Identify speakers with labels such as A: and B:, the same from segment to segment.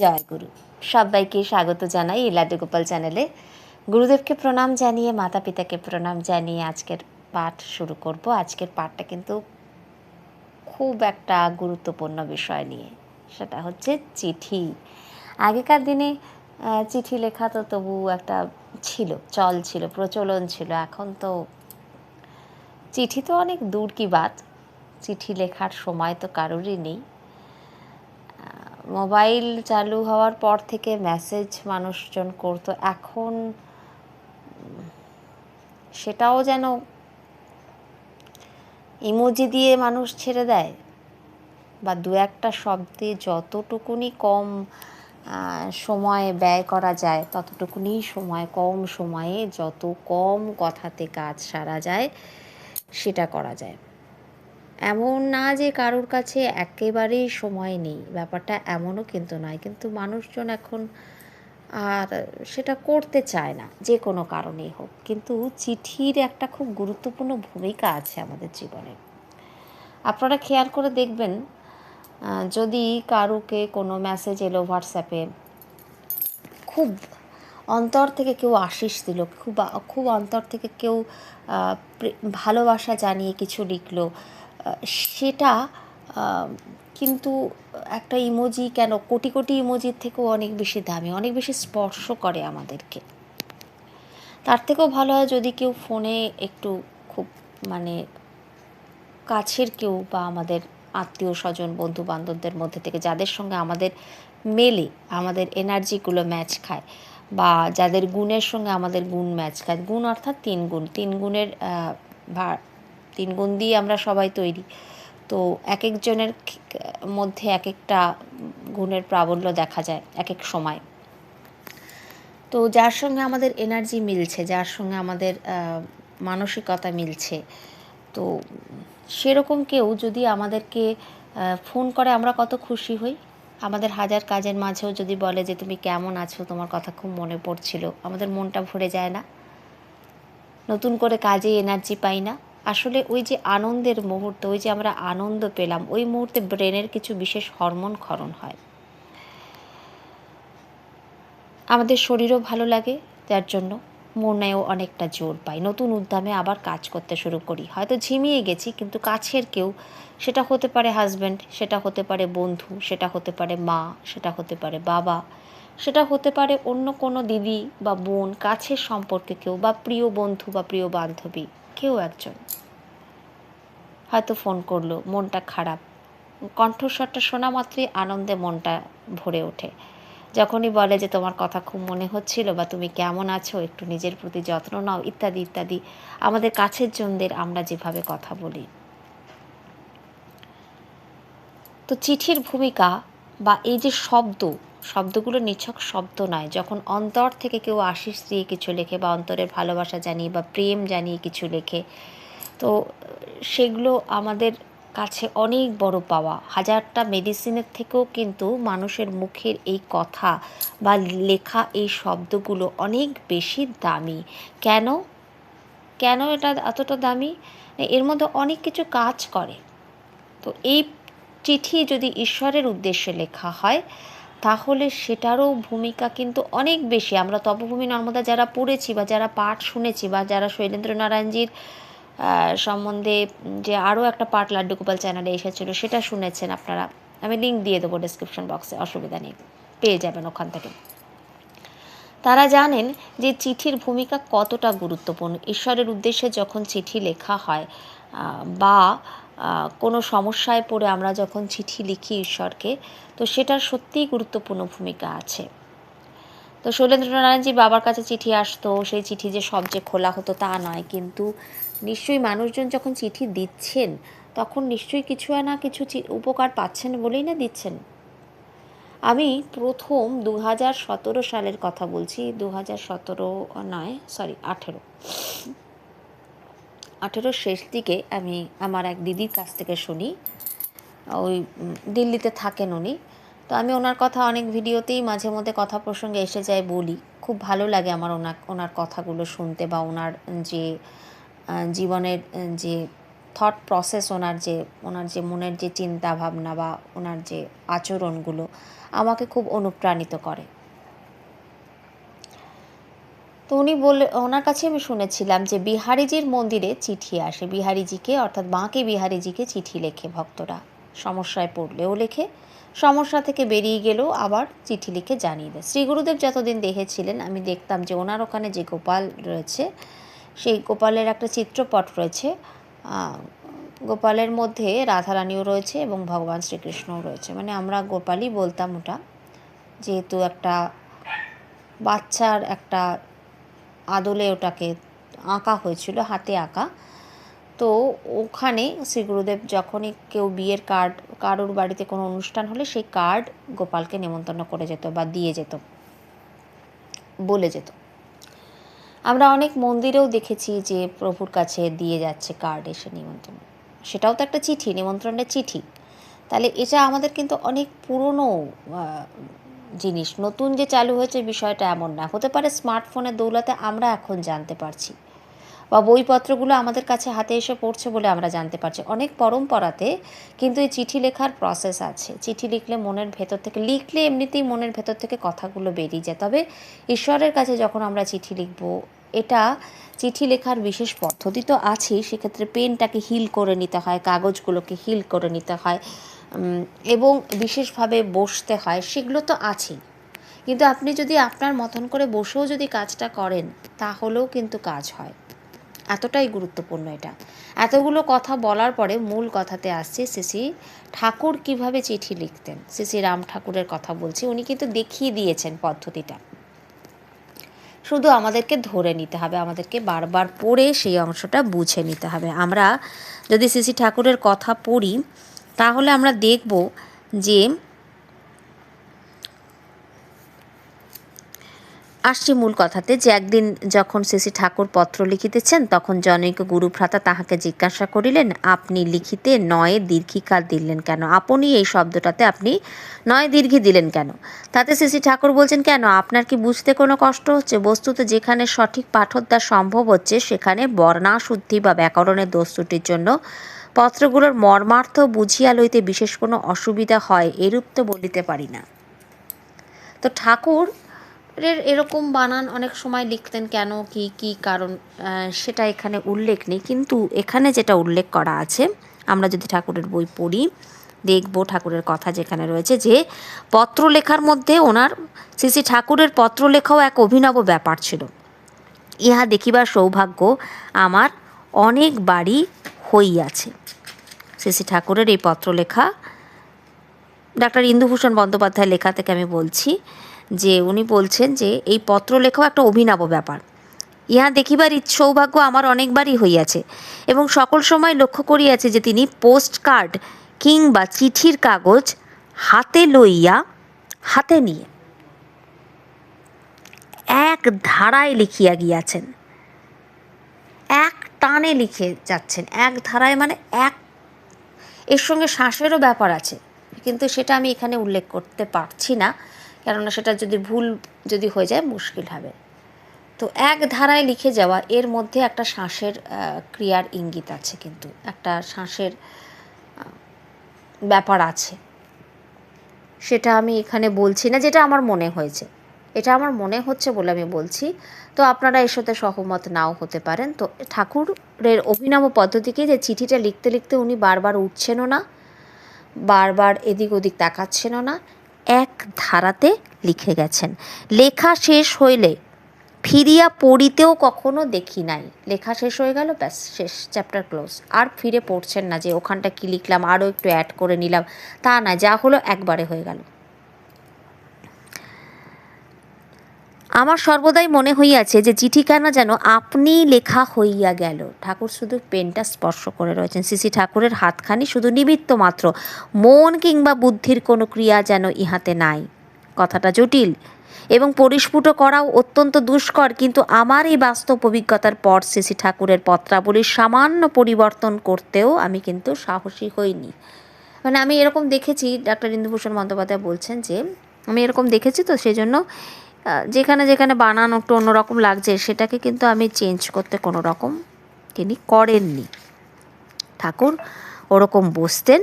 A: জয় গুরু। সবাইকে স্বাগত জানাই ইলাডে গোপাল চ্যানেলে। গুরুদেবকে প্রণাম জানিয়ে মাতা পিতাকে প্রণাম জানিয়ে আজকের পাঠ শুরু করব। আজকের পাঠটা কিন্তু খুব একটা গুরুত্বপূর্ণ বিষয় নিয়ে। সেটা হচ্ছে চিঠি। আগেকার দিনে চিঠি লেখা তো তবু একটা ছিল, চল ছিল, প্রচলন ছিল। এখন তো চিঠি তো অনেক দূর কি বাত। চিঠি লেখার সময় তো কারোরই নেই। মোবাইল চালু হওয়ার পর থেকে মেসেজ মানুষজন করতো। এখন সেটাও যেন ইমোজি দিয়ে মানুষ ছেড়ে দেয় বা দু একটা শব্দে যতটুকুনি কম সময় ব্যয় করা যায়, ততটুকুনি সময়, কম সময়ে যত কম কথাতে কাজ সারা যায়, সেটা করা যায়। এমন না যে কারোর কাছে একেবারেই সময় নেই। ব্যাপারটা এমনও কিন্তু নয়। কিন্তু মানুষজন এখন আর সেটা করতে চায় না, যে কোনো কারণেই হোক। কিন্তু চিঠির একটা খুব গুরুত্বপূর্ণ ভূমিকা আছে আমাদের জীবনে। আপনারা খেয়াল করে দেখবেন যদি কারুকে কোনো মেসেজ এলো হোয়াটসঅ্যাপে খুব অন্তর থেকে কেউ আশিস দিল, খুব খুব অন্তর থেকে কেউ ভালোবাসা জানিয়ে কিছু লিখলো সেটা কিন্তু একটা ইমোজি কেন, কোটি কোটি ইমোজির থেকেও অনেক বেশি দামি, অনেক বেশি স্পর্শ করে আমাদেরকে। তার থেকেও ভালো হয় যদি কেউ ফোনে একটু খুব মানে কাছের কেউ বা আমাদের আত্মীয় স্বজন বন্ধু বান্ধবদের মধ্যে থেকে, যাদের সঙ্গে আমাদের মেলে, আমাদের এনার্জিগুলো ম্যাচ খায় বা যাদের গুণের সঙ্গে আমাদের গুণ ম্যাচ খায়, গুণ অর্থাৎ তিন গুণ, তিন গুণের তিন গুণ দিয়ে আমরা সবাই তৈরি। তো এক একজনের মধ্যে এক একটা গুণের প্রাবল্য দেখা যায় এক এক সময়। তো যার সঙ্গে আমাদের এনার্জি মিলছে, যার সঙ্গে আমাদের মানসিকতা মিলছে, তো সেরকম কেউ যদি আমাদেরকে ফোন করে আমরা কত খুশি হই। আমাদের হাজার কাজের মাঝেও যদি বলে যে, তুমি কেমন আছো? তোমার কথা খুব মনে পড়ছিল। আমাদের মনটা ভরে যায় না। নতুন করে কাজে এনার্জি পাই না। আসলে ওই যে আনন্দের মুহূর্ত, ওই যে আমরা আনন্দ পেলাম, ওই মুহূর্তে ব্রেনের কিছু বিশেষ হরমোন ক্ষরণ হয়। আমাদের শরীরও ভালো লাগে, যার জন্য মনেও অনেকটা জোর পাই। নতুন উদ্যমে আবার কাজ করতে শুরু করি। হয়তো ঝিমিয়ে গেছি, কিন্তু কাছের কেউ, সেটা হতে পারে হাজব্যান্ড সেটা হতে পারে বন্ধু, সেটা হতে পারে মা, সেটা হতে পারে বাবা, সেটা হতে পারে অন্য কোনো দিদি বা বোন, কাছের সম্পর্কে কেউ বা প্রিয় বন্ধু বা প্রিয় বান্ধবী। কেউ একজন। হয়তো ফোন করল, মনটা খারাপ। কণ্ঠস্বরটা শোনা মাত্রই আনন্দে মনটা ভরে ওঠে। যখনই বলে যে তোমার কথা খুব মনে হচ্ছিল বা তুমি কেমন আছো, একটু নিজের প্রতি যত্ন নাও, ইত্যাদি ইত্যাদি, আমাদের কাছের জনদের আমরা যেভাবে কথা বলি। তো চিঠির ভূমিকা বা এই যে শব্দ শব্দগুলো নিছক শব্দ নয়। যখন অন্তর থেকে কেউ আশিস দিয়ে কিছু লেখে বা অন্তরের ভালোবাসা জানিয়ে বা প্রেম জানিয়ে কিছু লেখে, তো সেগুলো আমাদের কাছে অনেক বড় পাওয়া। হাজারটা মেডিসিনের থেকেও কিন্তু মানুষের মুখের এই কথা বা লেখা এই শব্দগুলো অনেক বেশি দামি। কেন? কেন এটা এতটা দামি? এর মধ্যে অনেক কিছু কাজ করে। তো এই চিঠি যদি ঈশ্বরের উদ্দেশ্যে লেখা হয় তাহলে সেটারও ভূমিকা কিন্তু অনেক বেশি। আমরা তপভূমি নর্মদা যারা পড়েছি বা যারা পাঠ শুনেছি বা যারা শৈলেন্দ্র নারায়ণজির সম্বন্ধে যে আরও একটা পাঠ লাড্ডু গোপাল চ্যানেলে এসেছিল, সেটা শুনেছেন আপনারা। আমি লিঙ্ক দিয়ে দেবো ডিসক্রিপশন বক্সে অসুবিধা নেই। পেয়ে যাবেন ওখান থেকে। তারা জানেন যে চিঠির ভূমিকা কতটা গুরুত্বপূর্ণ। ঈশ্বরের উদ্দেশ্যে যখন চিঠি লেখা হয় বা কোনো সমস্যায় পড়ে আমরা যখন চিঠি লিখি ঈশ্বরকে, তো সেটার সত্যিই গুরুত্বপূর্ণ ভূমিকা আছে। তো শৈলেন্দ্রনারায়ণজির বাবার কাছে চিঠি আসতো, সেই চিঠি যে সব যে খোলা হতো তা নয়, কিন্তু নিশ্চয়ই মানুষজন যখন চিঠি দিচ্ছেন, তখন নিশ্চয়ই কিছু না কিছু উপকার পাচ্ছেন বলেই না দিচ্ছেন? আমি প্রথম দু হাজার সতেরো সালের কথা বলছি দু হাজার সতেরো নয় সরি আঠেরো। আঠেরোর শেষ দিকে আমি আমার এক দিদির কাছ থেকে শুনি। ওই দিল্লিতে থাকেন উনি। তো আমি ওনার কথা অনেক ভিডিওতেই মাঝে মধ্যে কথা প্রসঙ্গে এসে যায় বলি। খুব ভালো লাগে আমার ওনার ওনার কথাগুলো শুনতে বা ওনার যে জীবনের যে থট প্রসেস ওনার যে ওনার যে মনের যে চিন্তা ভাবনা বা ওনার যে আচরণগুলো আমাকে খুব অনুপ্রাণিত করে। তো উনি বলে, ওনার কাছে আমি শুনেছিলাম যে বিহারিজির মন্দিরে চিঠি আসে। বিহারিজিকে, অর্থাৎ বাঁকে বিহারিজিকে চিঠি লেখে ভক্তরা। সমস্যায় পড়লেও লেখে, সমস্যা থেকে বেরিয়ে গেলেও আবার চিঠি লিখে জানিয়ে দেয়। শ্রী গুরুদেব যতদিন দেখেছিলেন আমি দেখতাম যে ওনার ওখানে যে গোপাল রয়েছে, সেই গোপালের একটা চিত্রপট রয়েছে। গোপালের মধ্যে রাধারানীও রয়েছে এবং ভগবান শ্রীকৃষ্ণও রয়েছে। মানে আমরা গোপালই বলতাম ওটা। যেহেতু একটা বাচ্চার একটা আদলে ওটাকে আঁকা হয়েছিল, হাতে আঁকা। তো ওখানে শ্রী গুরুদেব যখনই কেউ বিয়ের কার্ড, কারোর বাড়িতে কোনো অনুষ্ঠান হলে সেই কার্ড গোপালকে নেমন্তন্ন করে যেত বা দিয়ে যেত, বলে যেত। আমরা অনেক মন্দিরেও দেখেছি যে প্রভুর কাছে দিয়ে যাচ্ছে কার্ড এসে নিমন্ত্রণ। সেটাও তো একটা চিঠি, নিমন্ত্রণের চিঠি। তাহলে এটা আমাদের কিন্তু অনেক পুরনো জিনিস। নতুন যে চালু হয়েছে বিষয়টা এমন না। হতে পারে স্মার্টফোনের দৌলতে আমরা এখন জানতে পারছি বা বইপত্রগুলো আমাদের কাছে হাতে এসে পড়ছে বলে আমরা জানতে পারছি। অনেক পরম্পরাতে কিন্তু এই চিঠি লেখার প্রসেস আছে। চিঠি লিখলে মনের ভেতর থেকে, লিখলে এমনিতেই মনের ভেতর থেকে কথাগুলো বেরিয়ে যায়। তবে ঈশ্বরের কাছে যখন আমরা চিঠি লিখব, এটা চিঠি লেখার বিশেষ পদ্ধতি তো আছেই। সেক্ষেত্রে পেনটাকে হিল করে নিতে হয়, কাগজগুলোকে হিল করে নিতে হয়। এবং বিশেষভাবে বসতে হয়, সেগুলো তো আছেই। কিন্তু আপনি যদি আপনার মতন করে বসেও যদি কাজটা করেন, তাহলেও কিন্তু কাজ হয়। এতটাই গুরুত্বপূর্ণ এটা। এতগুলো কথা বলার পরে মূল কথাতে আসছে শ্রী ঠাকুর কীভাবে চিঠি লিখতেন? শ্রী রাম ঠাকুরের কথা বলছি, উনি কিন্তু দেখিয়ে দিয়েছেন পদ্ধতিটা। শুধু আমাদেরকে ধরে নিতে হবে, আমাদেরকে বারবার পড়ে সেই অংশটা বুঝে নিতে হবে। আমরা যদি শ্রী ঠাকুরের কথা পড়ি তাহলে আমরা দেখব যে আসছি মূল কথাতে যে একদিন যখন শ্রী ঠাকুর পত্র লিখিতেছেন, তখন জনৈক গুরুভ্রাতা তাহাকে জিজ্ঞাসা করিলেন, আপনি লিখিতে নয়ে দীর্ঘিকাল দিলেন কেন? আপনি এই শব্দটাতে আপনি নয় দীর্ঘি দিলেন কেন? তাতে শ্রী ঠাকুর বলছেন, কেন? আপনার কি বুঝতে কোনো কষ্ট হচ্ছে? বস্তুত যেখানে সঠিক পাঠোদ্ধার সম্ভব হচ্ছে, সেখানে বর্ণাশুদ্ধি বা ব্যাকরণের দোষ জন্য পত্রগুলোর মর্মার্থ বুঝিয়া লইতে বিশেষ কোনো অসুবিধা হয়, এরূপ তো বলিতে পারি না। তো ঠাকুর এর এরকম বানান অনেক সময় লিখতেন কেন, কি কি কারণ সেটা এখানে উল্লেখ নেই। কিন্তু এখানে যেটা উল্লেখ করা আছে, আমরা যদি ঠাকুরের বই পড়ি, দেখব ঠাকুরের কথা যেখানে রয়েছে যে পত্র লেখার মধ্যে ওনার, শ্রী শ্রী ঠাকুরের পত্র লেখাও এক অভিনব ব্যাপার ছিল। ইহা দেখিবার সৌভাগ্য, আমার অনেক বাড়ি হইয়াছে। শ্রী ঠাকুরের এই পত্র লেখা ডাক্তার ইন্দুভূষণ বন্দ্যোপাধ্যায়ের লেখা থেকে আমি বলছি যে, উনি বলছেন যে, এই পত্র লেখাও একটা অভিনব ব্যাপার। ইহা দেখিবার সৌভাগ্য আমার অনেকবারই হইয়াছে এবং সকল সময় লক্ষ্য করিয়াছে যে, তিনি পোস্ট কার্ড কিংবা চিঠির কাগজ হাতে লইয়া হাতে নিয়ে এক ধারায় লিখিয়া গিয়াছেন। এক টানে লিখে যাচ্ছেন। এক ধারায় মানে এক এর সঙ্গে শ্বাসেরও ব্যাপার আছে। কিন্তু সেটা আমি এখানে উল্লেখ করতে পারছি না, কেননা সেটা যদি ভুল যদি হয়ে যায় মুশকিল হবে। তো এক ধারায় লিখে যাওয়া, এর মধ্যে একটা শ্বাসের ক্রিয়ার ইঙ্গিত আছে কিন্তু, একটা শ্বাসের ব্যাপার আছে। সেটা আমি এখানে বলছি না, যেটা আমার মনে হয়েছে। এটা আমার মনে হচ্ছে বলে আমি বলছি। তো আপনারা এর সাথে সহমত নাও হতে পারেন। তো ঠাকুরের অভিনব পদ্ধতিকে যে চিঠিটা লিখতে লিখতে উনি বারবার উঠছেনও না, বারবার এদিক ওদিক তাকাচ্ছেনও না, এক ধারাতে লিখে গেছেন। লেখা শেষ হইলে ফিরিয়া পড়িতেও কখনো দেখি নাই। লেখা শেষ হয়ে গেল, ব্যাস, শেষ চ্যাপ্টার ক্লোজ আর ফিরে পড়ছেন না যে ওখানটা কি লিখলাম, আরও একটু অ্যাড করে নিলাম। তা না, যা হলো একবারে হয়ে গেল। আমার সর্বদাই মনে হইয়াছে যে চিঠিখানা যেন আপনি লেখা হইয়া গেল। ঠাকুর শুধু পেনটা স্পর্শ করে রয়েছেন। শ্রী ঠাকুরের হাতখানি শুধু নিমিত্ত মাত্র। মন কিংবা বুদ্ধির কোনো ক্রিয়া যেন ইহাতে নাই। কথাটা জটিল এবং পরিস্ফুট করাও অত্যন্ত দুষ্কর, কিন্তু আমার এই বাস্তব অভিজ্ঞতার পর শ্রী ঠাকুরের পত্রাবলীর সামান্য পরিবর্তন করতেও আমি কিন্তু সাহসী হইনি। মানে আমি এরকম দেখেছি, ডাক্তার ইন্দুভূষণ বন্দ্যোপাধ্যায় বলছেন যে, আমি এরকম দেখেছি তো সেই জন্য যেখানে যেখানে বানানো একটু অন্যরকম লাগছে, সেটাকে কিন্তু আমি চেঞ্জ করতে কোনো রকম তিনি করেননি। ঠাকুর ওরকম বসতেন,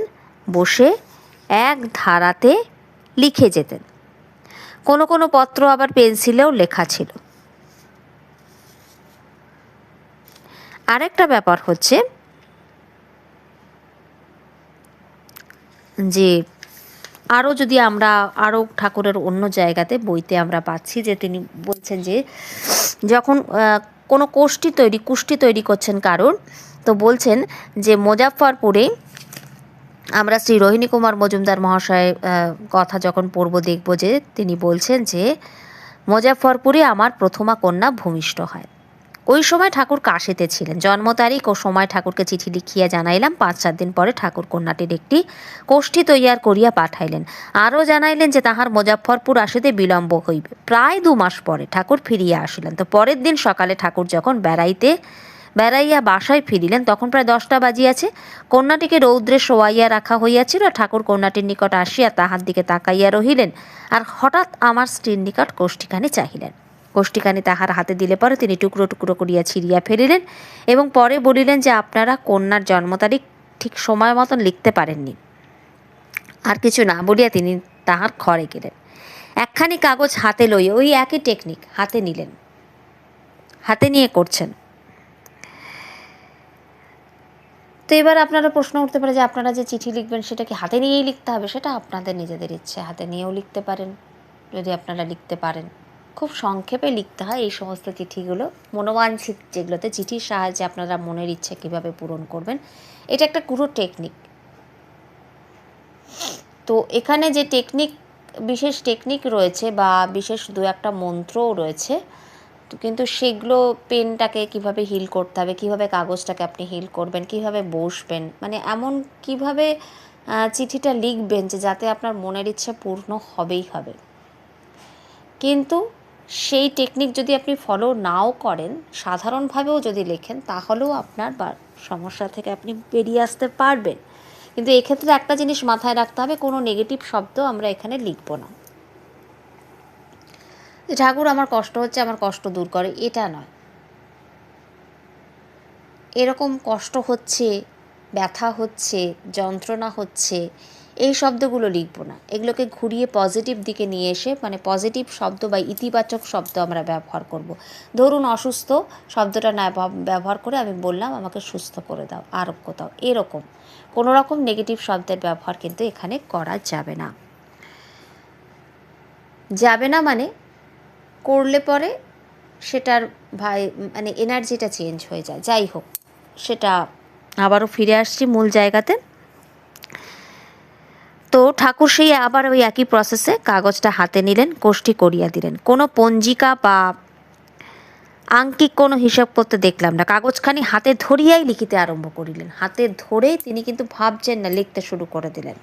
A: বসে এক ধারাতে লিখে যেতেন। কোনো কোনো পত্র আবার পেন্সিলেও লেখা ছিল। আরেকটা ব্যাপার হচ্ছে যে আরও যদি আমরা, আরও ঠাকুরের অন্য জায়গাতে বইতে আমরা পাচ্ছি যে তিনি বলছেন যে, যখন কোনো কোষ্ঠী তৈরি কুষ্টি তৈরি করছেন কারোর, তো বলছেন যে মুজাফফরপুরে আমরা শ্রী রোহিণী কুমার মজুমদার মহাশয়ের কথা যখন পড়ব দেখব যে তিনি বলছেন যে, মুজাফফরপুরে আমার প্রথমা কন্যা ভূমিষ্ঠ হয়। ওই সময় ঠাকুর কাশিতে ছিলেন। জন্ম তারিখ ও সময় ঠাকুরকে চিঠি লিখিয়া জানাইলাম। পাঁচ, সাত দিন পরে ঠাকুর কন্যাটির একটি কোষ্ঠী তৈয়ার করিয়া পাঠাইলেন। আরও জানাইলেন যে তাহার মুজাফফরপুর আসিতে বিলম্ব হইবে। প্রায় দু মাস পরে ঠাকুর ফিরিয়া আসিলেন। তো পরের দিন সকালে ঠাকুর যখন বেড়াইতে, বেড়াইয়া বাসায় ফিরিলেন, তখন প্রায় দশটা বাজিয়াছে। কন্যাটিকে রৌদ্রে শোয়াইয়া রাখা হইয়াছিল। ঠাকুর কন্যাটির নিকট আসিয়া তাহার দিকে তাকাইয়া রহিলেন। আর হঠাৎ আমার স্ত্রীর নিকট কোষ্ঠীখানি চাহিলেন। কোষ্ঠীখানি তাহার হাতে দিলে পরে তিনি টুকরো টুকরো করিয়া ছিঁড়িয়া ফেলিলেন এবং পরে বলিলেন যে, আপনারা কন্যার জন্ম তারিখ ঠিক সময় মতন লিখতে পারেননি। আর কিছু না বলিয়া তিনি তাহার ঘরে গেলেন। একখানি কাগজ হাতে লইয়া, ওই একই টেকনিক হাতে নিলেন। হাতে নিয়ে করছেন। তো এবার আপনারা প্রশ্ন উঠতে পারে যে, আপনারা যে চিঠি লিখবেন সেটা কি হাতে নিয়েই লিখতে হবে? সেটা আপনাদের নিজেদের ইচ্ছে। হাতে নিয়েও লিখতে পারেন, যদি আপনারা লিখতে পারেন। খুব সংক্ষেপে লিখতে হয় এই সমস্ত চিঠিগুলো। মনোবাঞ্ছিত যেগুলোতে চিঠির সাহায্যে আপনারা মনের ইচ্ছে কীভাবে পূরণ করবেন, এটা একটা পুরো টেকনিক। তো এখানে যে টেকনিক, বিশেষ টেকনিক রয়েছে বা বিশেষ দু একটা মন্ত্রও রয়েছে কিন্তু সেগুলো পেনটাকে কীভাবে হিল করতে হবে, কীভাবে কাগজটাকে আপনি হিল করবেন, কীভাবে বসবেন মানে এমন কীভাবে চিঠিটা লিখবেন যে যাতে আপনার মনের ইচ্ছে পূর্ণ হবেই হবে। কিন্তু সেই টেকনিক যদি আপনি ফলো নাও করেন, সাধারণভাবেও যদি লেখেন, তাহলেও আপনার বা- সমস্যা থেকে আপনি বেরিয়ে আসতে পারবেন। কিন্তু এক্ষেত্রে একটা জিনিস মাথায় রাখতে হবে, কোনো নেগেটিভ শব্দ আমরা এখানে লিখব না। ঠাকুর, আমার কষ্ট হচ্ছে, আমার কষ্ট দূর করে, এটা নয়। এরকম কষ্ট হচ্ছে, ব্যথা হচ্ছে, যন্ত্রণা হচ্ছে এই শব্দগুলো লিখব না। এগুলোকে ঘুরিয়ে পজিটিভ দিকে নিয়ে এসে মানে পজিটিভ শব্দ বা ইতিবাচক শব্দ আমরা ব্যবহার করব। ধরুন অসুস্থ, শব্দটা না ব্যবহার করে আমি বললাম, আমাকে সুস্থ করে দাও, আরোগ্য দাও। এরকম। কোনো রকম নেগেটিভ শব্দের ব্যবহার কিন্তু এখানে করা যাবে না। যাবে না মানে করলে পরে সেটার ভাই মানে এনার্জিটা চেঞ্জ হয়ে যায়। যাই হোক, সেটা আবারও ফিরে আসছি মূল জায়গাতে। তো ঠাকুর সেই আবার ওই একই প্রসেসে কাগজটা হাতে নিলেন, কোষ্ঠী করিয়া দিলেন। কোনো পঞ্জিকা বা আঙ্কিক কোনো হিসাব করতে দেখলাম না। কাগজখানি হাতে ধরিয়াই লিখিতে আরম্ভ করিলেন। হাতে ধরেই তিনি কিন্তু ভাবছেন না, লিখতে শুরু করে দিলেন।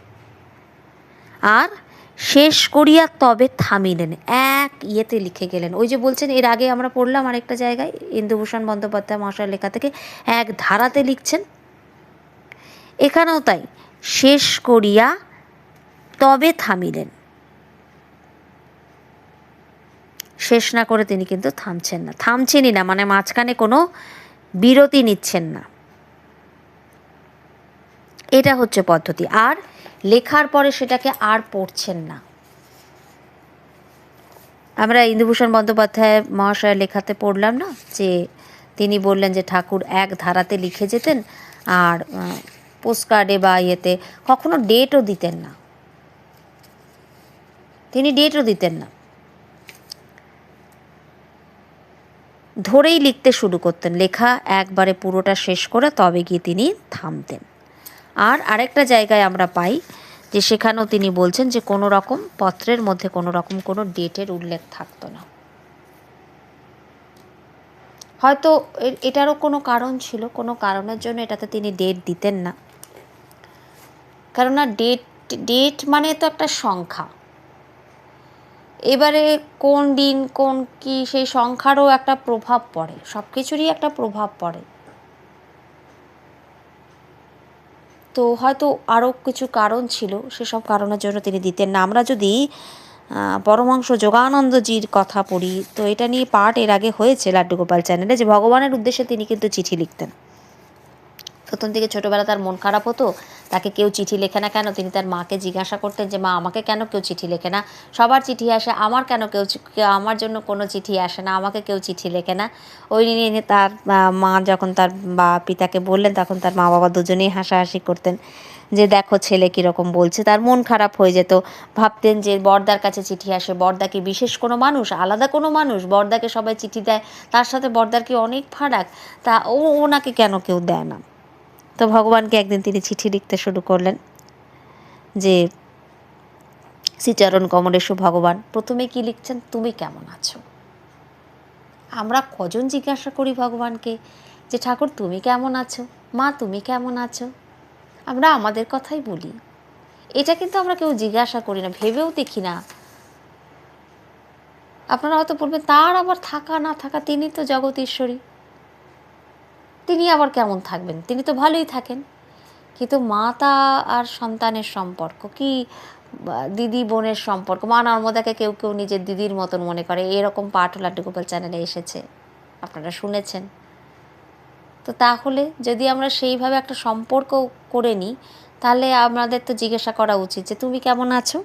A: আর শেষ করিয়া তবে থামিলেন। এক ইয়েতে লিখে গেলেন। ওই যে বলছেন, এর আগে আমরা পড়লাম আরেকটা জায়গায়, ইন্দুভূষণ বন্দ্যোপাধ্যায় মহাশয়ের লেখা থেকে এক ধারাতে লিখছেন। এখানেও তাই। শেষ করিয়া তবে থামিলেন। শেষ না করে তিনি কিন্তু থামছেন না। থামছেনই না মানে মাঝখানে কোনো বিরতি নিচ্ছেন না। এটা হচ্ছে পদ্ধতি। আর লেখার পরে সেটাকে আর পড়ছেন না। আমরা ইন্দুভূষণ বন্দ্যোপাধ্যায় মহাশয়ের লেখাতে পড়লাম না যে তিনি বললেন যে ঠাকুর এক ধারাতে লিখে যেতেন আর পোস্ট কার্ডে বা ইয়েতে কখনো ডেটও দিতেন না। তিনি ডেটও দিতেন না। ধরেই লিখতে শুরু করতেন। লেখা একবারে পুরোটা শেষ করে তবে গিয়ে তিনি থামতেন। আর আরেকটা জায়গায় আমরা পাই যে সেখানেও তিনি বলছেন যে কোনো রকম পত্রের মধ্যে কোনো রকম কোনো ডেটের উল্লেখ থাকতো না। হয়তো এটারও কোনো কারণ ছিল, কোনো কারণের জন্য এটাতে তিনি ডেট দিতেন না। কেননা ডেট ডেট মানে তো একটা সংখ্যা। এবারে কোন দিন, কোন কি, সেই সংখ্যারও একটা প্রভাব পড়ে। সব কিছুরই একটা প্রভাব পড়ে। তো হয়তো আরও কিছু কারণ ছিল, সেসব কারণের জন্য তিনি দিতেন না। আমরা যদি পরমহংস যোগানন্দজির কথা পড়ি, তো এটা নিয়ে পাঠ এর আগে হয়েছে লাড্ডু গোপাল চ্যানেলে যে ভগবানের উদ্দেশ্যে তিনি কিন্তু চিঠি লিখতেন। প্রথম দিকে ছোটোবেলা তার মন খারাপ হতো, তাকে কেউ চিঠি লেখে না কেন? তিনি তার মাকে জিজ্ঞাসা করতেন যে, মা, আমাকে কেন কেউ চিঠি লেখে না? সবার চিঠি আসে, আমার কেন কেউ আমার জন্য কোনো চিঠি আসে না, আমাকে কেউ চিঠি লেখে না? ওই নিয়ে তার মা যখন তার বা, পিতাকে বললেন, তখন তার মা বাবা দুজনেই হাসাহাসি করতেন যে, দেখো ছেলে কীরকম বলছে। তার মন খারাপ হয়ে যেত। ভাবতেন যে, বর্দার কাছে চিঠি আসে। বর্দা কি বিশেষ কোনো মানুষ? আলাদা কোনো মানুষ? বর্দাকে সবাই চিঠি দেয়, তার সাথে বর্দার কি অনেক ফারাক? তা ও, ওনাকে কেন কেউ দেয় না? তো ভগবানকে একদিন তিনি চিঠি লিখতে শুরু করলেন যে, শ্রীচরণ কমলেশু ভগবান, প্রথমে কি লিখছেন? তুমি কেমন আছো? আমরা কজন জিজ্ঞাসা করি ভগবানকে যে, ঠাকুর তুমি কেমন আছো? মা তুমি কেমন আছো? আমরা আমাদের কথাই বলি। এটা কিন্তু আমরা কেউ জিজ্ঞাসা করি না, ভেবেও দেখি না। আপনারা হয়তো বলবেন, তার আবার থাকা না থাকা, তিনি তো জগৎ ঈশ্বরী। তিনি আবার কেমন থাকবেন? তিনি তো ভালোই থাকেন। কিন্তু মাতা আর সন্তানের সম্পর্ক কি? দিদি বোনের সম্পর্ক? মা নর্মদাকে কেউ কেউ নিজের দিদির মতন মনে করে। এরকম পাঠ লাড্ডু গোপাল চ্যানেলে এসেছে। আপনারা শুনেছেন। তো তাহলে যদি আমরা সেইভাবে একটা সম্পর্ক করে নিই, তাহলে আমাদের তো জিজ্ঞাসা করা উচিত যে, তুমি কেমন আছো?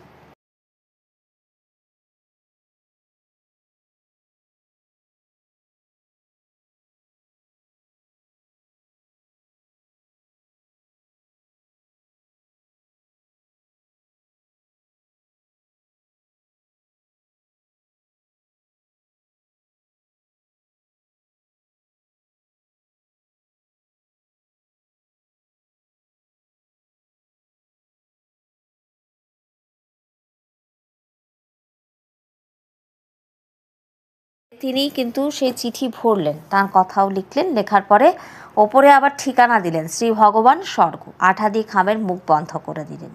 A: তিনি কিন্তু সেই চিঠি ভরলেন, তার কথাও লিখলেন, লেখার পরে ওপরে আবার ঠিকানা দিলেন, শ্রী ভগবান স্বর্গ। আঠা দিয়ে খামের মুখ বন্ধ করে দিলেন।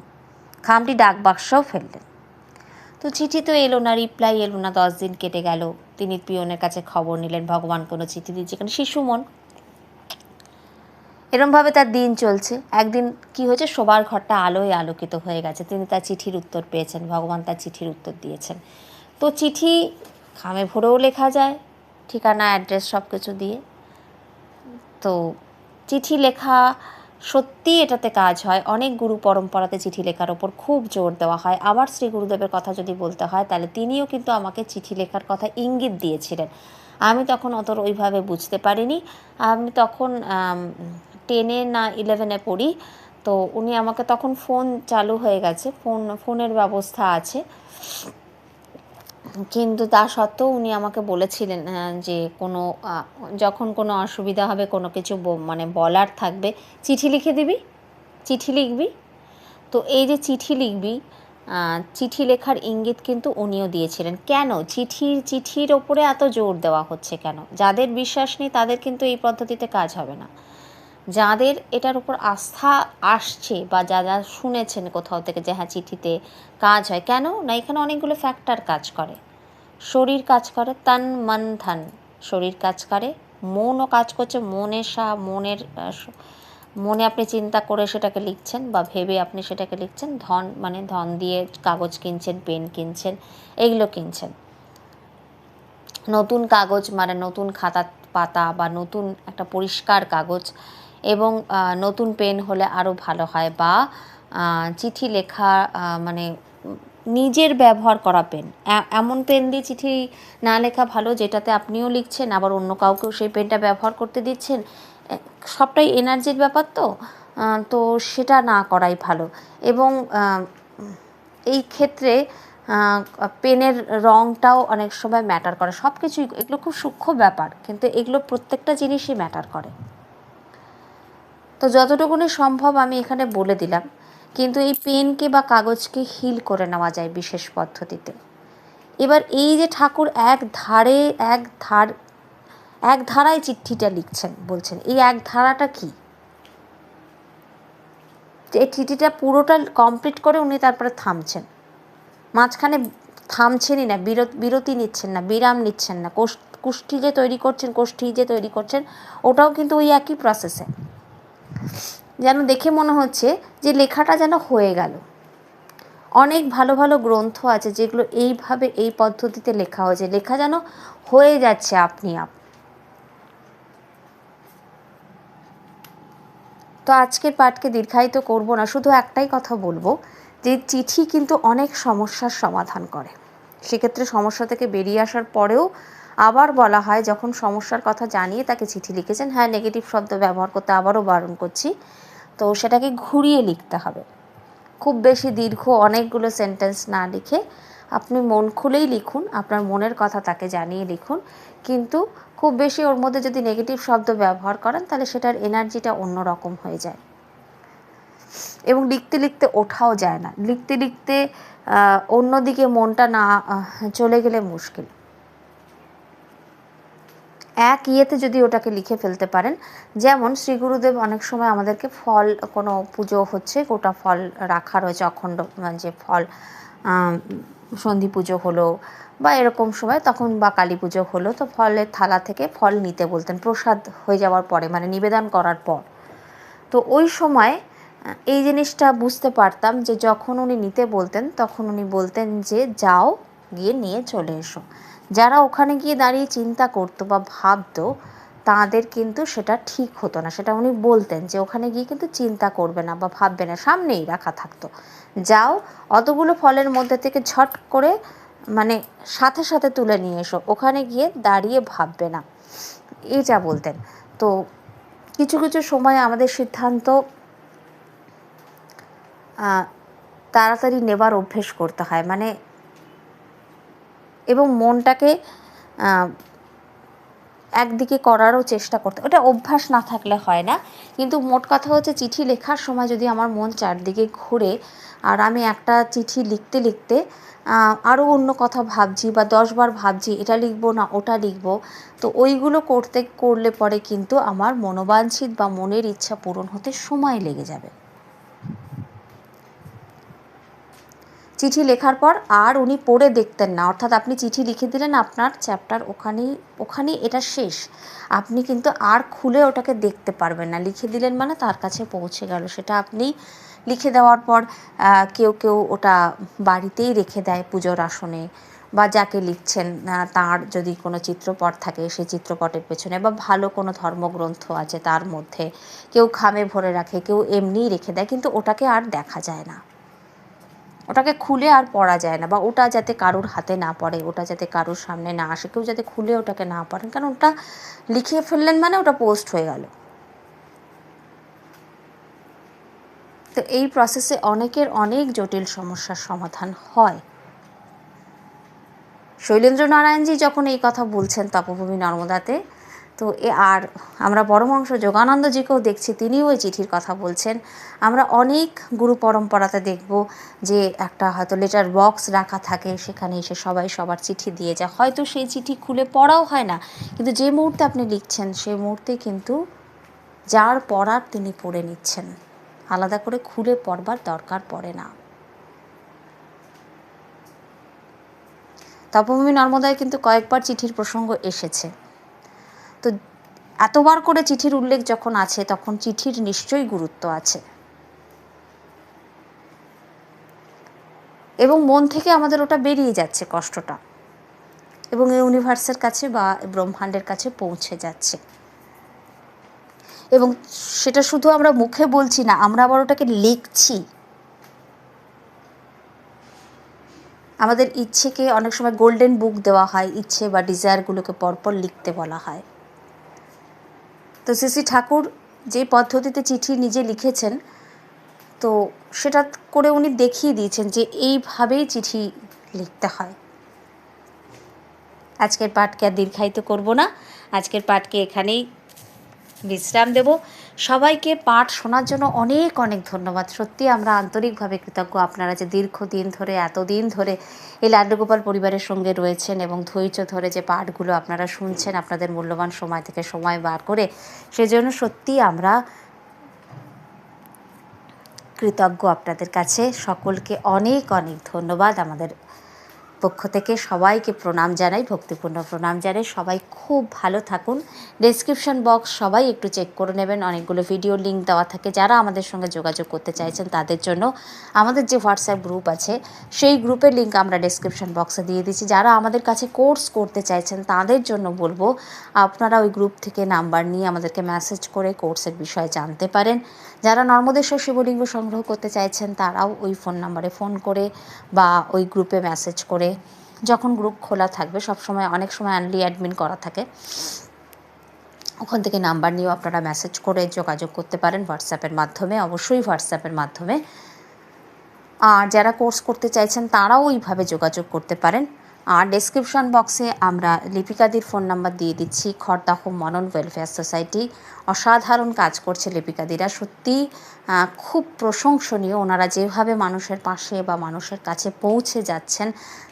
A: খামটি ডাক বাক্সও ফেললেন। তো চিঠি তো এলো না, রিপ্লাই এলো না, দশ দিন কেটে গেল। তিনি পিয়নের কাছে খবর নিলেন, ভগবান কোনো চিঠি দিচ্ছে শিশু মন। এরমভাবে তার দিন চলছে। একদিন কি হয়েছে? শোবার ঘরটা আলোয় আলোকিত হয়ে গেছে। তিনি তার চিঠির উত্তর পেয়েছেন, ভগবান তার চিঠির উত্তর দিয়েছেন। তো চিঠি খামে ভরেও লেখা যায়, ঠিকানা, অ্যাড্রেস সব কিছু দিয়ে। তো চিঠি লেখা সত্যি এটাতে কাজ হয়। অনেক গুরু পরম্পরাতে চিঠি লেখার ওপর খুব জোর দেওয়া হয়। আবার শ্রী গুরুদেবের কথা যদি বলতে হয়, তাহলে তিনিও কিন্তু আমাকে চিঠি লেখার কথা ইঙ্গিত দিয়েছিলেন। আমি তখন অত ওইভাবে বুঝতে পারিনি। আমি তখন টেনে না ইলেভেনে পড়ি। তো উনি আমাকে তখন ফোন চালু হয়ে গেছে। ফোন ফোনের ব্যবস্থা আছে। কিন্তু তা সত্ত্বেও উনি আমাকে বলেছিলেন যে কোনো যখন কোনো অসুবিধা হবে, কোনো কিছু মানে বলার থাকবে, চিঠি লিখে দিবি? চিঠি লিখবি? তো এই যে চিঠি লিখবি চিঠি লেখার ইঙ্গিত কিন্তু উনিও দিয়েছিলেন। কেন? চিঠির চিঠির ওপরে এত জোর দেওয়া হচ্ছে কেন? যাদের বিশ্বাস নেই, তাদের কিন্তু এই পদ্ধতিতে কাজ হবে না। যাদের এটার উপর আস্থা আসছে বা যা যা শুনেছেন কোথাও থেকে যে হ্যাঁ চিঠিতে কাজ হয়, কেন? না, এখানে অনেকগুলো ফ্যাক্টর কাজ করে। শরীর কাজ করে, তান, মন, ধান। শরীর কাজ করে, মনও কাজ করছে মনের সা, মনের মনে আপনি চিন্তা করে সেটাকে লিখছেন বা ভেবে আপনি সেটাকে লিখছেন, ধন মানে ধন দিয়ে কাগজ কিনছেন, পেন কিনছেন, এগুলো কিনছেন। নতুন কাগজ মানে নতুন খাতা পাতা বা নতুন একটা পরিষ্কার কাগজ এবং নতুন পেন হলে আরও ভালো হয় বা চিঠি লেখা মানে নিজের ব্যবহার করা পেন। এমন পেন দিয়ে চিঠি না লেখা ভালো যেটাতে আপনিও লিখছেন, আবার অন্য কাউকেও সেই পেনটা ব্যবহার করতে দিচ্ছেন। সবটাই এনার্জির ব্যাপার তো তো সেটা না করাই ভালো। এবং এই ক্ষেত্রে পেনের রঙটাও অনেক সময় ম্যাটার করে। সব কিছুই এগুলো খুব সূক্ষ্ম ব্যাপার, কিন্তু এগুলো প্রত্যেকটা জিনিসই ম্যাটার করে। তো যতটুকুনি সম্ভব আমি এখানে বলে দিলাম। কিন্তু এই পেনকে বা কাগজকে হিল করে নেওয়া যায় বিশেষ পদ্ধতিতে। এবার এই যে ঠাকুর এক ধারে, এক ধার, এক ধারায় চিঠিটা লিখছেন, বলছেন, এই এক ধারাটা কি? এই চিঠিটা পুরোটা কমপ্লিট করে উনি তারপরে থামছেন। মাঝখানে থামছেনই না, বিরত, বিরতি নিচ্ছেন না, বিরাম নিচ্ছেন না। কোষ, কুষ্ঠি যে তৈরি করছেন, কোষ্ঠী যে তৈরি করছেন, ওটাও কিন্তু ওই একই প্রসেসে যেন দেখে মনে হচ্ছে যে লেখাটা যেন হয়ে গেল। অনেক ভালো ভালো গ্রন্থ আছে যেগুলো এইভাবে এই পদ্ধতিতে লেখা হয়েছে। লেখা যেন হয়ে যাচ্ছে আপনি আপ। তো আজকের পাঠকে দীর্ঘায়িত করব না, শুধু একটাই কথা বলব যে চিঠি কিন্তু অনেক সমস্যার সমাধান করে। সেক্ষেত্রে সমস্যা থেকে বেরিয়ে আসার পরেও আবার বলা হয়, যখন সমস্যার কথা জানিয়ে তাকে চিঠি লিখেছেন হ্যাঁ নেগেটিভ শব্দ ব্যবহার করতে আবারও বারণ করছি। তো সেটাকে ঘুরিয়ে লিখতে হবে। খুব বেশি দীর্ঘ অনেকগুলো সেন্টেন্স না লিখে আপনি মন খুলেই লিখুন, আপনার মনের কথা তাকে জানিয়ে লিখুন। কিন্তু খুব বেশি ওর মধ্যে যদি নেগেটিভ শব্দ ব্যবহার করেন, তাহলে সেটার এনার্জিটা অন্য রকম হয়ে যায়। এবং লিখতে লিখতে ওঠাও যায় না। লিখতে লিখতে অন্যদিকে মনটা না চলে গেলে মুশকিল। এক ইয়েতে যদি ওটাকে লিখে ফেলতে পারেন, যেমন শ্রী গুরুদেব অনেক সময় আমাদেরকে ফল, কোনো পুজো হচ্ছে, গোটা ফল রাখা রয়েছে, অখণ্ড যে ফল সন্ধি পুজো হলো বা এরকম সময়, তখন বা কালী পুজো হলো, তো ফলের থালা থেকে ফল নিতে বলতেন, প্রসাদ হয়ে যাওয়ার পরে মানে নিবেদন করার পর। তো ওই সময়, এই জিনিসটা বুঝতে পারতাম যে যখন উনি নিতে বলতেন, তখন উনি বলতেন যে, যাও, গিয়ে নিয়ে চলে এসো। যারা ওখানে গিয়ে দাঁড়িয়ে চিন্তা করতো বা ভাবতো, তাদের কিন্তু সেটা ঠিক হতো না। সেটা উনি বলতেন যে, ওখানে গিয়ে কিন্তু চিন্তা করবে না বা ভাববে না, সামনেই রাখা থাকতো। যাও, অতগুলো ফলের মধ্যে থেকে ঝট করে মানে সাথে সাথে তুলে নিয়ে এসো। ওখানে গিয়ে দাঁড়িয়ে ভাববে না। এটা বলতেন। তো কিছু কিছু সময় আমাদের সিদ্ধান্ত তাড়াতাড়ি নেবার অভ্যেস করতে হয়। মানে এবং মনটাকে একদিকে করারও চেষ্টা করতে। ওটা অভ্যাস না থাকলে হয় না। কিন্তু মোট কথা হচ্ছে চিঠি লেখার সময় যদি আমার মন চারদিকে ঘুরে, আর আমি একটা চিঠি লিখতে লিখতে আরও অন্য কথা ভাবছি বা দশবার ভাবছি, এটা লিখব না, ওটা লিখব, তো ওইগুলো করতে, করলে পরে কিন্তু আমার মনোবাঞ্ছিত বা মনের ইচ্ছা পূরণ হতে সময় লেগে যাবে। চিঠি লেখার পর আর উনি পড়ে দেখতেন না। অর্থাৎ আপনি চিঠি লিখে দিলেন আপনার চ্যাপ্টার ওখানেই ওখানেই এটা শেষ। আপনি কিন্তু আর খুলে ওটাকে দেখতে পারবেন না। লিখে দিলেন মানে তার কাছে পৌঁছে গেল। সেটা আপনি লিখে দেওয়ার পর কেউ কেউ ওটা বাড়িতেই রেখে দেয় পুজোর আসনে বা যাকে লিখছেন তার যদি কোনো চিত্রপট থাকে সেই চিত্রপটের পেছনে বা ভালো কোনো ধর্মগ্রন্থ আছে তার মধ্যে। কেউ খামে ভরে রাখে, কেউ এমনিই রেখে দেয়, কিন্তু ওটাকে আর দেখা যায় না। ওটাকে খুলে আর পড়া যায় না বা ওটা যাতে কারোর হাতে না পড়ে, ওটা যাতে কারোর সামনে না আসে, কেউ যাতে খুলে ওটাকে না পড়েন কারণ ওটা লিখিয়ে ফেললেন মানে ওটা পোস্ট হয়ে গেল। তো এই প্রসেসে অনেকের অনেক জটিল সমস্যার সমাধান হয়। শৈলেন্দ্র নারায়ণজি যখন এই কথা বলছেন তপভূমি নর্মদাতে তো এ আর আমরা পরমহংস যোগানন্দজিকেও দেখছি, তিনিও ওই চিঠির কথা বলছেন। আমরা অনেক গুরু পরম্পরাতে দেখব যে একটা হয়তো লেটার বক্স রাখা থাকে, সেখানে এসে সবাই সবার চিঠি দিয়ে যায়। হয়তো সেই চিঠি খুলে পড়াও হয় না, কিন্তু যে মুহূর্তে আপনি লিখছেন সেই মুহূর্তে কিন্তু যার পড়ার তিনি পড়ে নিচ্ছেন। আলাদা করে খুলে পড়বার দরকার পড়ে না। তপভূমি নর্মদায় কিন্তু কয়েকবার চিঠির প্রসঙ্গ এসেছে। তো এতবার করে চিঠির উল্লেখ যখন আছে, তখন চিঠির নিশ্চয়ই গুরুত্ব আছে। এবং মন থেকে আমাদের ওটা বেরিয়ে যাচ্ছে কষ্টটা। এবং ইউনিভার্সের কাছে বা ব্রহ্মাণ্ডের কাছে পৌঁছে যাচ্ছে। এবং সেটা শুধু আমরা মুখে বলছি না, আমরা আবার ওটাকে লিখছি। আমাদের ইচ্ছেকে অনেক সময় গোল্ডেন বুক দেওয়া হয়, ইচ্ছে বা ডিজায়ারগুলোকে পরপর লিখতে বলা হয়। তো শ্রী ঠাকুর যে পদ্ধতিতে চিঠি নিজে লিখেছেন, তো সেটা করে উনি দেখিয়ে দিয়েছেন যে এইভাবেই চিঠি লিখতে হয়। আজকের পাঠকে আর দীর্ঘায়িত করব না। আজকের পাঠকে এখানেই বিশ্রাম দেব। সবাইকে পাঠ শোনার জন্য অনেক অনেক ধন্যবাদ। সত্যি আমরা আন্তরিকভাবে কৃতজ্ঞ। আপনারা যে দীর্ঘদিন ধরে, এতদিন ধরে এই লাড্ডুগোপাল পরিবারের সঙ্গে রয়েছেন এবং ধৈর্য ধরে যে পাঠগুলো আপনারা শুনছেন, আপনাদের মূল্যবান সময় থেকে সময় বার করে, সেজন্য সত্যি আমরা কৃতজ্ঞ আপনাদের কাছে। সকলকে অনেক অনেক ধন্যবাদ। আমাদের পক্ষ থেকে সবাইকে প্রণাম জানাই, ভক্তিপূর্ণ প্রণাম জানাই। সবাই খুব ভালো থাকুন। ডেসক্রিপশন বক্স সবাই একটু চেক করে নেবেন। অনেকগুলো ভিডিও লিঙ্ক দেওয়া থাকে। যারা আমাদের সঙ্গে যোগাযোগ করতে চাইছেন তাদের জন্য আমাদের যে হোয়াটসঅ্যাপ গ্রুপ আছে, সেই গ্রুপের লিঙ্ক আমরা ডেসক্রিপশন বক্সে দিয়ে দিচ্ছি। যারা আমাদের কাছে কোর্স করতে চাইছেন, তাদের জন্য বলব, আপনারা ওই গ্রুপ থেকে নাম্বার নিয়ে আমাদেরকে মেসেজ করে কোর্সের বিষয়ে জানতে পারেন। যারা নর্মদেশ্বর শিবলিঙ্গ সংগ্রহ করতে চাইছেন, তারাও ওই ফোন নাম্বারে ফোন করে বা ওই গ্রুপে মেসেজ করে। যখন গ্রুপ খোলা থাকবে সব সময় অনেক সময় আনলি অ্যাডমিন করা থাকে। ওখান থেকে নাম্বার নিয়েও আপনারা মেসেজ করে যোগাযোগ করতে পারেন হোয়াটসঅ্যাপের মাধ্যমে, অবশ্যই হোয়াটসঅ্যাপের মাধ্যমে। আর যারা কোর্স করতে চাইছেন, তারাও ওইভাবে যোগাযোগ করতে পারেন। আর ডেসক্রিপশন বক্সে আমরা লিপিকাদির ফোন নাম্বার দিয়ে দিচ্ছি। খড়দাহ মনন ওয়েলফেয়ার সোসাইটি অসাধারণ কাজ করছে লিপিকাদিরা। সত্যি খুব প্রশংসনীয়। ওনারা যেভাবে মানুষের পাশে বা মানুষের কাছে পৌঁছে যাচ্ছেন,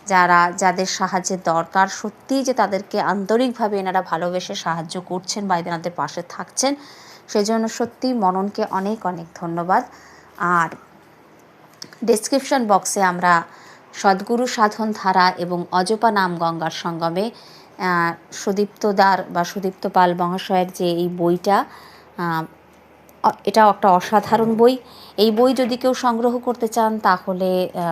A: যারা, যাদের সাহায্যের দরকার সত্যিই যে তাদেরকে আন্তরিকভাবে এনারা ভালোবেসে সাহায্য করছেন বা এনাদের পাশে থাকছেন সেই জন্য সত্যি মননকে অনেক অনেক ধন্যবাদ। আর ডেসক্রিপশন বক্সে আমরা সদ্গুরু সাধন ধারা এবং অজপা নাম গঙ্গার সঙ্গমে সুদীপ্তদার বা সুদীপ্ত পাল মহাশয়ের যে এই বইটা এটাও একটা অসাধারণ বই। এই বই যদি কেউ সংগ্রহ করতে চান, তাহলে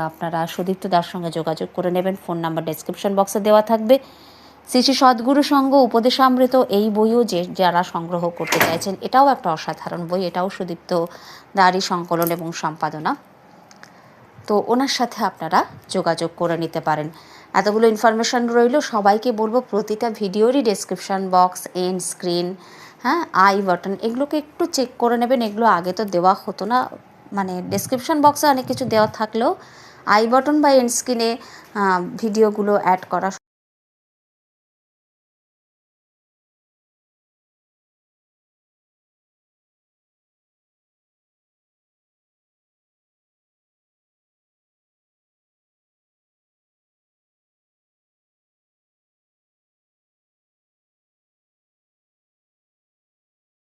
A: আপনারা সুদীপ্ত দার সঙ্গে যোগাযোগ করে নেবেন। ফোন নাম্বার ডেসক্রিপশন বক্সে দেওয়া থাকবে। শ্রী শ্রী সদ্গুরু সংঘ উপদেশামৃত, এই বইও যে যারা সংগ্রহ করতে চাইছেন, এটাও একটা অসাধারণ বই। এটাও সুদীপ্ত দারি সংকলন এবং সম্পাদনা। তো ওনার সাথে আপনারা যোগাযোগ করে নিতে পারেন। এতগুলো ইনফরমেশান রইল, সবাইকে বলব প্রতিটা ভিডিওরই ডেসক্রিপশান বক্স এন্ড স্ক্রিন হ্যাঁ আই বাটন এগুলোকে একটু চেক করে নেবেন। এগুলো আগে তো দেওয়া হতো না। মানে ডেসক্রিপশান বক্সে অনেক কিছু দেওয়া থাকলেও আই বাটন বা এন্ড স্ক্রিনে ভিডিওগুলো অ্যাড করা